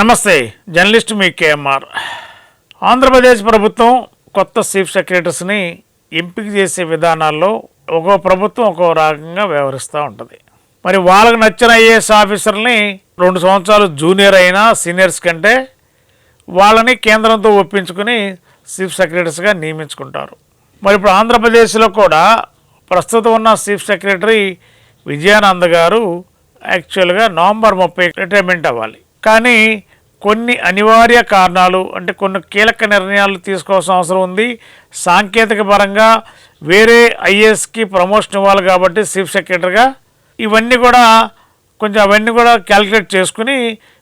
నమస్తే జర్నలిస్ట్ మీ కేఎంఆర్. ఆంధ్రప్రదేశ్ ప్రభుత్వం కొత్త చీఫ్ సెక్రటరీస్ని ఎంపిక చేసే విధానాల్లో ఒక్కో ప్రభుత్వం ఒక్కో రకంగా వ్యవహరిస్తూ ఉంటుంది. మరి వాళ్ళకు నచ్చిన ఐఏఎస్ ఆఫీసర్ని రెండు సంవత్సరాలు జూనియర్ అయినా సీనియర్స్ కంటే వాళ్ళని కేంద్రంతో ఒప్పించుకుని చీఫ్ సెక్రటరీస్గా నియమించుకుంటారు. మరి ఇప్పుడు ఆంధ్రప్రదేశ్లో కూడా ప్రస్తుతం ఉన్న చీఫ్ సెక్రటరీ విజయానంద్ గారు యాక్చువల్గా నవంబర్ ముప్పై రిటైర్మెంట్ అవ్వాలి. కానీ కొన్ని అనివార్య కారణాలు అంటే కొన్ని కీలక నిర్ణయాలు తీసుకోవాల్సిన అవసరం ఉంది. సాంకేతిక పరంగా వేరే ఐఏఎస్కి ప్రమోషన్ ఇవ్వాలి కాబట్టి చీఫ్ సెక్రటరీగా ఇవన్నీ కూడా కొంచెం అవన్నీ కూడా క్యాలిక్యులేట్ చేసుకుని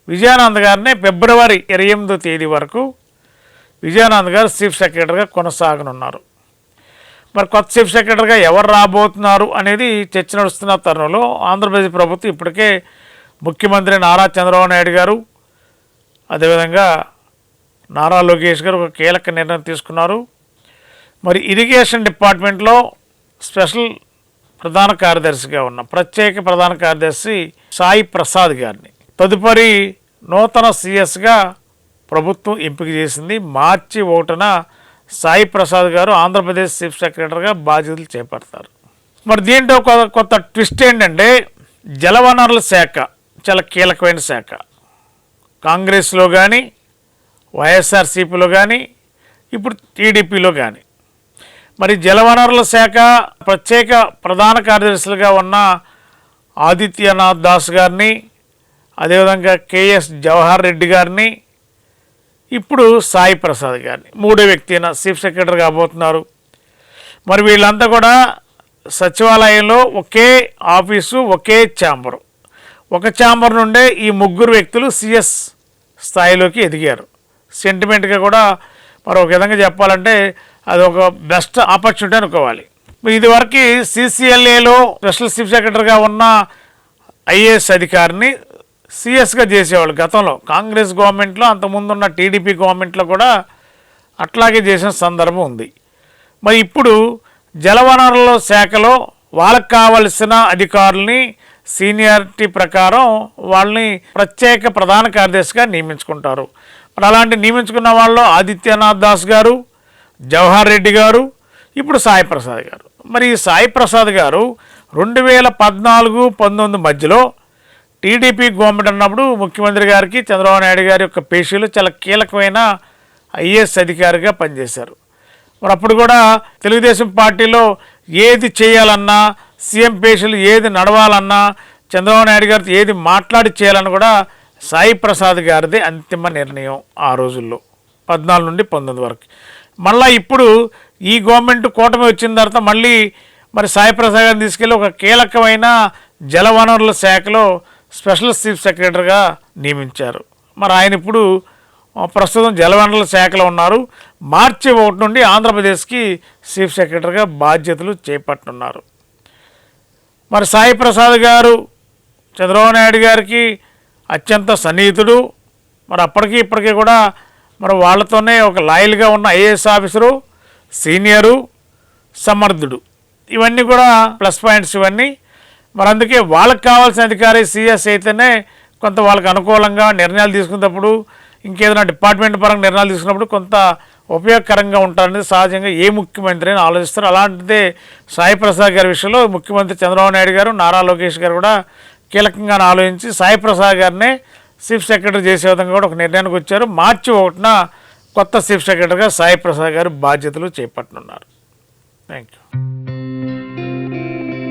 విజయానంద్ గారిని ఫిబ్రవరి ఇరవై ఎనిమిదో తేదీ వరకు విజయానంద్ గారు చీఫ్ సెక్రటరీగా కొనసాగనున్నారు. మరి కొత్త చీఫ్ సెక్రటరీగా ఎవరు రాబోతున్నారు అనేది చర్చ నడుస్తున్న తరుణంలో ఆంధ్రప్రదేశ్ ప్రభుత్వం ఇప్పటికే ముఖ్యమంత్రి నారా చంద్రబాబు నాయుడు గారు అదేవిధంగా నారా లోకేష్ గారు ఒక కీలక నిర్ణయం తీసుకున్నారు. మరి ఇరిగేషన్ డిపార్ట్మెంట్లో స్పెషల్ ప్రధాన కార్యదర్శిగా ఉన్న ప్రత్యేక ప్రధాన కార్యదర్శి సాయి ప్రసాద్ గారిని తదుపరి నూతన సిఎస్గా ప్రభుత్వం ఎంపిక చేసింది. మార్చి ఒకటిన సాయి ప్రసాద్ గారు ఆంధ్రప్రదేశ్ చీఫ్ సెక్రటరీగా బాధ్యతలు చేపడతారు. మరి దీంట్లో కొత్త ట్విస్ట్ ఏంటంటే జలవనరుల శాఖ చాలా కీలకమైన శాఖ. కాంగ్రెస్లో కానీ వైఎస్ఆర్సీపీలో కానీ ఇప్పుడు టీడీపీలో కానీ మరి జలవనరుల శాఖ ప్రత్యేక ప్రధాన కార్యదర్శులుగా ఉన్న ఆదిత్యనాథ్ దాస్ గారిని అదేవిధంగా కేఎస్ జవహర్ రెడ్డి గారిని ఇప్పుడు సాయి ప్రసాద్ గారిని. మూడో వ్యక్తి అయిన చీఫ్ సెక్రటరీ కాబోతున్నారు. మరి వీళ్ళంతా కూడా సచివాలయంలో ఒకే ఆఫీసు ఒకే ఛాంబరు. ఒక ఛాంబర్ నుండే ఈ ముగ్గురు వ్యక్తులు సిఎస్ స్థాయిలోకి ఎదిగారు. సెంటిమెంట్గా కూడా మరి విధంగా చెప్పాలంటే అది ఒక బెస్ట్ ఆపర్చునిటీ అనుకోవాలి. ఇదివరకు సిసిఎల్ఏలో స్పెషల్ చీఫ్ సెక్రటరీగా ఉన్న ఐఏఎస్ అధికారిని సిఎస్గా చేసేవాళ్ళు గతంలో. కాంగ్రెస్ గవర్నమెంట్లో అంతకుముందు ఉన్న టీడీపీ గవర్నమెంట్లో కూడా అట్లాగే చేసిన సందర్భం ఉంది. మరి ఇప్పుడు జలవనరుల శాఖలో వాళ్ళకు కావలసిన అధికారుల్ని సీనియారిటీ ప్రకారం వాళ్ళని ప్రత్యేక ప్రధాన కార్యదర్శిగా నియమించుకుంటారు. మరి అలాంటి నియమించుకున్న వాళ్ళు ఆదిత్యనాథ్ దాస్ గారు జవహర్ రెడ్డి గారు ఇప్పుడు సాయి ప్రసాద్ గారు. మరి ఈ సాయి ప్రసాద్ గారు రెండు వేల పద్నాలుగు పంతొమ్మిది మధ్యలో టీడీపీ గవర్నమెంట్ అన్నప్పుడు ముఖ్యమంత్రి గారికి చంద్రబాబు నాయుడు గారి యొక్క పేషీలు చాలా కీలకమైన ఐఏఎస్ అధికారిగా పనిచేశారు. మరి అప్పుడు కూడా తెలుగుదేశం పార్టీలో ఏది చేయాలన్నా సీఎం పేషలు ఏది నడవాలన్నా చంద్రబాబు నాయుడు గారితో ఏది మాట్లాడి చేయాలని కూడా సాయి ప్రసాద్ గారిది అంతిమ నిర్ణయం ఆ రోజుల్లో పద్నాలుగు నుండి పంతొమ్మిది వరకు. మళ్ళీ ఇప్పుడు ఈ గవర్నమెంట్ కూటమి వచ్చిన తర్వాత మళ్ళీ మరి సాయి ప్రసాద్ గారిని తీసుకెళ్ళి ఒక కీలకమైన జలవనరుల శాఖలో స్పెషల్ చీఫ్ సెక్రటరీగా నియమించారు. మరి ఆయన ఇప్పుడు ప్రస్తుతం జలవనరుల శాఖలో ఉన్నారు. మార్చి ఒకటి నుండి ఆంధ్రప్రదేశ్కి చీఫ్ సెక్రటరీగా బాధ్యతలు చేపట్టనున్నారు మరి సాయి ప్రసాద్ గారు చంద్రబాబు నాయుడు గారికి అత్యంత సన్నిహితుడు. మరి అప్పటికి ఇప్పటికీ కూడా మరి వాళ్ళతోనే ఒక లాయల్గా ఉన్న ఐఏఎస్ ఆఫీసరు సీనియరు సమర్థుడు. ఇవన్నీ కూడా ప్లస్ పాయింట్స్ ఇవన్నీ. మరి అందుకే వాళ్ళకి కావాల్సిన అధికారి సిఎస్ అయితేనే కొంత వాళ్ళకి అనుకూలంగా నిర్ణయాలు తీసుకున్నప్పుడు ఇంకేదైనా డిపార్ట్మెంట్ పరంగా నిర్ణయాలు తీసుకున్నప్పుడు కొంత ఉపయోగకరంగా ఉంటారనేది సహజంగా ఏ ముఖ్యమంత్రి అని ఆలోచిస్తారు. అలాంటిదే సాయి ప్రసాద్ గారి విషయంలో ముఖ్యమంత్రి చంద్రబాబు నాయుడు గారు నారా లోకేష్ గారు కూడా కీలకంగా ఆలోచించి సాయి ప్రసాద్ గారిని చీఫ్ సెక్రటరీ చేసే విధంగా కూడా ఒక నిర్ణయానికి వచ్చారు. మార్చి ఒకటిన కొత్త చీఫ్ సెక్రటరీగా సాయి ప్రసాద్ గారు బాధ్యతలు చేపట్టనున్నారు. Thank you